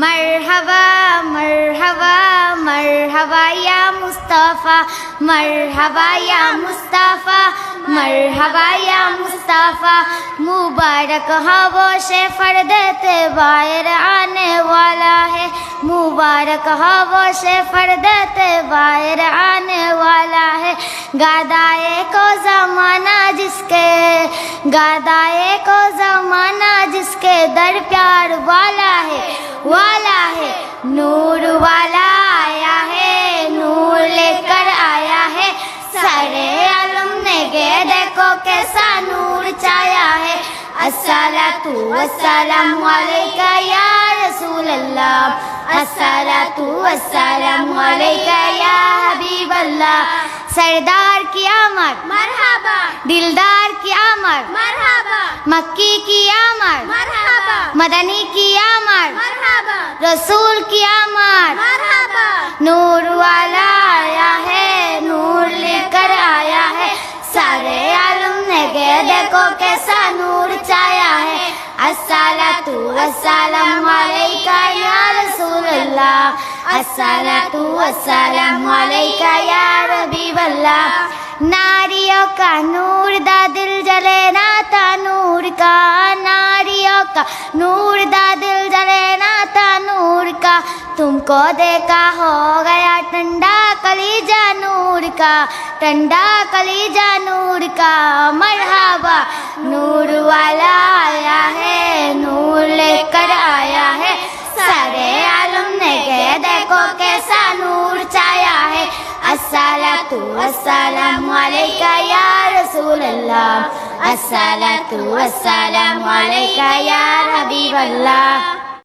मरहबा मरहबा मरहबा या मुस्तफ़ा, मरहबा या मुस्तफ़ा, मरहबा या मुस्तफ़ा, मुबारक हाँ हवो से फर्द बाहर आने वाला है, मुबारक हाँ हवो से फर्द बाहर आने वाला है, गादाए को जमाना जिसके, गादाए को जमाना जिसके दर प्यार वाला सारे आलम ने गे देखो कैसा नूर छाया है। अस्सलातु वस्सलामु अलैका या रसूल अल्लाह अस्सलातु वस्सलामु अलैका या हबीब अल्लाह सरदार की आमद। मरहबा। दिलदार की आमद। मरहबा। मक्की की आमद। मरहबा। मदनी की आमद। मरहबा। रसूल की आमद। मरहबा। नूर वाला देखो कैसा नूर छाया है। अस्सलातु वस्सलामु अलैका या रसूल अल्लाह अस्सलातु वस्सलामु अलैका या हबीब अल्लाह नारियों का नूर दा दिल जले ना था नूर का। नारियों का नूर दा दिल जले ना था नूर का। तुमको देखा हो गया ठंडा कलीजा नूर का। ठंडा कलीजा नूर का। नूर वाला आया है, नूर लेकर आया है। सारे आलम ने कह, देखो कैसा नूर छाया है। अस्सलातु अस्सलाम वालेका या रसूल अल्लाह अस्सलातु अस्सलाम वालेका या हबीब अल्लाह